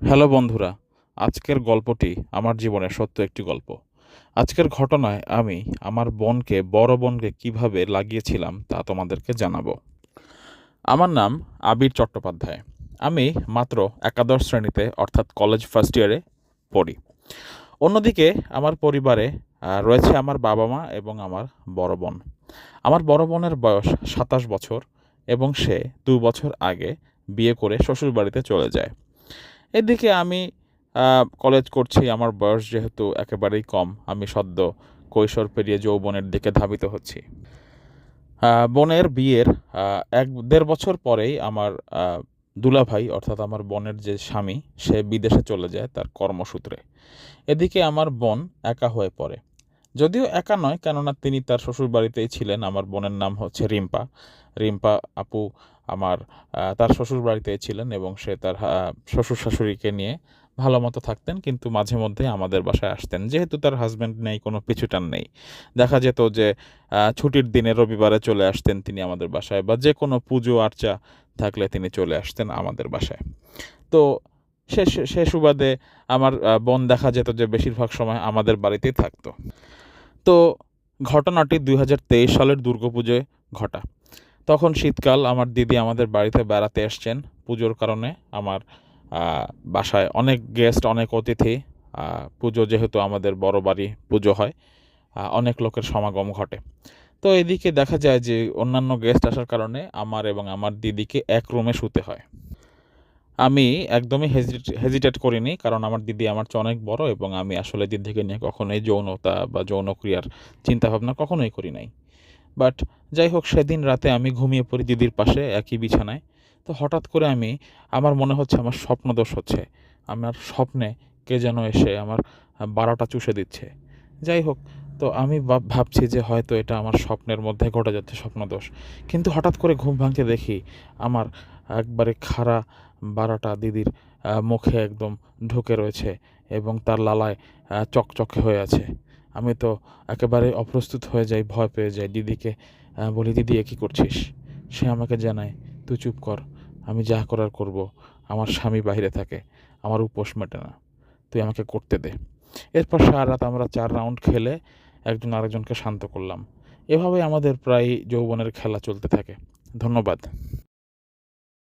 Hello বন্ধুরা, আজকের গল্পটি আমার জীবনের সত্য একটি গল্প। আজকের ঘটনায় আমি আমার বোনকে বড় বোনকে কীভাবে লাগিয়েছিলাম তা তোমাদেরকে জানাব। আমার নাম আবির চট্টোপাধ্যায়। আমি মাত্র একাদশ শ্রেণীতে, অর্থাৎ কলেজ ফার্স্ট ইয়ারে পড়ি। অন্যদিকে আমার পরিবারে রয়েছে আমার বাবা মা এবং আমার বড় বোন। আমার বড় বোনের বয়স সাতাশ বছর এবং সে দু বছর আগে বিয়ে করে শ্বশুরবাড়িতে চলে যায়। এদিকে আমি কলেজ করছি, আমার বয়স যেহেতু একেবারেই কম, আমি সদ্য কৈশোর পেরিয়ে যৌবনের দিকে ধাবিত হচ্ছি। বোনের বিয়ের এক দেড় বছর পরেই আমার দুলাভাই, অর্থাৎ আমার বোনের যে স্বামী, সে বিদেশে চলে যায় তার কর্মসূত্রে। এদিকে আমার বোন একা হয়ে পড়ে। যদিও একা নয়, কেননা তিনি তার শ্বশুর বাড়িতেই ছিলেন, আমার বোনের নাম হচ্ছে রিম্পা। রিম্পা আপু আমার তার শ্বশুর বাড়িতেই ছিলেন এবং সে তার শ্বশুর শাশুড়িকে নিয়ে ভালো মতো থাকতেন, কিন্তু মাঝে মধ্যে আমাদের বাসায় আসতেন। যেহেতু তার হাজব্যান্ড নেই, কোনো পিছুটান নেই। দেখা যেত যে ছুটির দিনে রবিবারে চলে আসতেন তিনি আমাদের বাসায় বা যে কোনো পুজো, আর্চা থাকলে তিনি চলে আসতেন আমাদের বাসায়। তো সে, সে- সে সুবাদে আমার বোন দেখা যেত যে, বেশিরভাগ সময় আমাদের বাড়িতেই থাকতো। তো ঘটনাটি দুই হাজার তেইশ সালের দুর্গাপুজোয় ঘটা। তখন শীতকাল আমার দিদি আমাদের বাড়িতে বেড়াতে এসছেন পুজোর কারণে আমার বাসায় অনেক গেস্ট অনেক অতিথি পুজো যেহেতু আমাদের বড় বাড়ি পুজো হয় অনেক লোকের সমাগম ঘটে। তো এদিকে দেখা যায় যে অন্যান্য গেস্ট আসার কারণে আমার এবং আমার দিদিকে এক রুমে শুতে হয়। আমি একদমই হেজিটেট করিনি কারণ আমার দিদি আমার চেয়ে অনেক বড় এবং আমি আসলে দিদিকে নিয়ে কখনোই যৌনতা বা যৌনক্রিয়ার চিন্তাভাবনা কখনোই করি নাই। বাট যাই হোক সেদিন রাতে আমি ঘুমিয়ে পড়ি দিদির পাশে একই বিছানায়। তো হঠাৎ করে আমি, আমার মনে হচ্ছে আমার স্বপ্নদোষ হচ্ছে। আমার স্বপ্নে কে যেন এসে আমার বারোটা চুষে দিচ্ছে। যাই হোক তো আমি ভাব- ভাবছি যে হয়তো এটা আমার স্বপ্নের মধ্যে ঘটে যাচ্ছে স্বপ্নদোষ কিন্তু হঠাৎ করে ঘুম ভাঙতে দেখি আমার একবারে খাড়া বারোটা দিদির মুখে একদম ঢুকে রয়েছে এবং তার লালায় চকচকে হয়ে আছে। আমি তো একেবারে অপ্রস্তুত হয়ে যাই, ভয় পেয়ে যাই। দিদিকে বলি, দিদি, এ কী করছিস? সে আমাকে জানায়, তুই চুপ কর, আমি যা করার করব, আমার স্বামী বাইরে থাকে, আমার উপোস মেটে না, তুই আমাকে করতে দে। এরপর সারা রাত আমরা চার রাউন্ড খেলে একজন আরেকজনকে শান্ত করলাম। এভাবে আমাদের প্রায় যৌবনের খেলা চলতে থাকে। ধন্যবাদ।